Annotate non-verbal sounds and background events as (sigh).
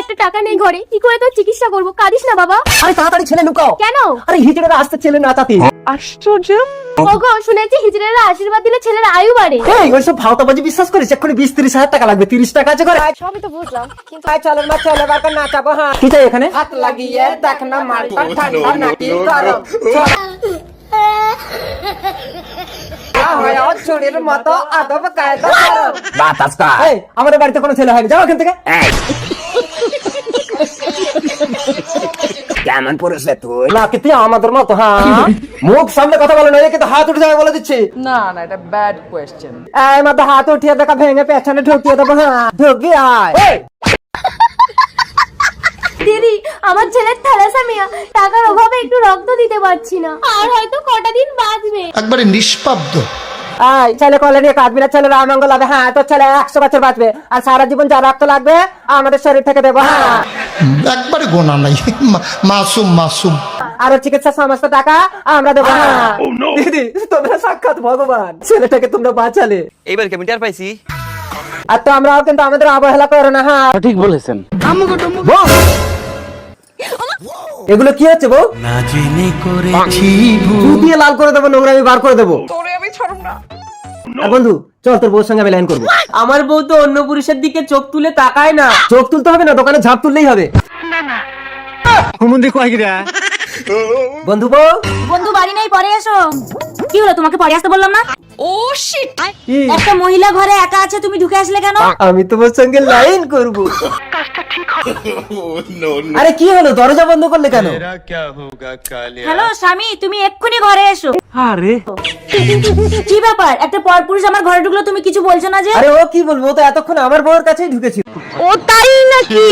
একটা টাকা নেই ঘরে কি করে তোর চিকিৎসা করব? কাঁদিস না বাবা। আরে তাড়াতাড়ি ছেলে লুকাও। কেন? আরে হিজড়েরা আসতে ছেলে নাচাতে আশ্চর্য। ওগো শুনেছি হিজড়েরা আশীর্বাদ দিলে ছেলের আয়ু বাড়ে। এই ওইসব ভাওতাবাজি বিশ্বাস করিস? এক্ষুনি বিশ তিরিশ হাজার টাকা লাগবে তিরিশ টাকা আছে করে সবই তো বুঝলাম কিন্তু চলো মা চলো বাবা নাচাবো হ্যাঁ। কি চাই এখানে? হাত লাগিয়ে দেখ না মালটা ঠান্ডা নাকি গরম চুরির মতো আদব কায়দা করো বাতাস কা এই আমাদের বাড়িতে কোনো ছেলে হয়নি যাও এখান থেকে। কেমন পুরুষ রে তুই? না কিন্তু আমাদের মতো হ্যাঁ? (laughs) মুখ সামনে কথা বলো না কিন্তু হাত উঠে যাবে বলে দিচ্ছি। না না এটা ব্যাড কোয়েশ্চেন এই মাথা হাত উঠিয়ে দেখা ভেঙে পেছনে ঢুকিয়ে দেবো হ্যাঁ? ঢুকি আয়। দিদি আমার ছেলের থ্যালাসেমিয়া টাকার অভাবে একটু রক্ত দিতে পারছি না। আর হয়তো কটা দিন বাঁচবে। একবারে নিষ্পাব্দ। এই ছেলে কলে নিয়ে কাঁদবি না ছেলের আমঙ্গল হবে হ্যাঁ তোর ছেলে একশো বছর বাঁচবে। আর সারা জীবন যা রক্ত লাগবে আমাদের শরীর থেকে দেবো হ্যাঁ। একবারে গোনা নাই। মাসুম মাসুম। আর ওর চিকিৎসার সমস্ত টাকা আমরা দেবো। হ্যাঁ দিদি তোমরা সাক্ষাৎ ভগবান। ছেলেটাকে তোমরা বাঁচালে। এইবার কি আমি টের পাইছি? আর তো আমরাও কিন্তু আমাদের অবহেলা করো না হ্যাঁ। ঠিক বলেছেন। এগুলো কি হচ্ছে বউ? দু দিয়ে লাল করে দেবো নোংরা আমি বার করে দেবো? তোরে আমি ছাড়ব না। বন্ধু চল তোর বউর সঙ্গে আমি লাইন করব। আমার বউ তো অন্য পুরুষের দিকে চোখ তুলে তাকায় না। চোখ তুলতে হবে না দোকানে ঝাঁপ তুললেই হবে। বন্ধু বউ? বন্ধু বাড়ি নেই পরে এসো। কি হলো তোমাকে পরে আসতে বললাম না? ও শিট একটা মহিলা ঘরে একা আছে তুমি ঢুকে আসলে কেন? আমি তোমার সঙ্গে লাইন করব। আরে কি হলো? দরজা বন্ধ করলে কেন? হ্যালো স্বামী তুমি এক্ষুনি ঘরে এসো। আরে। কি ব্যাপার? একটা পরপুরুষ আমার ঘরে ঢুকলো তুমি কিছু বলছো না যে? আরে ও কি বলব? ও তো এতক্ষণ আমার বউয়ের কাছেই ঢুকেছিল। ও তাই নাকি?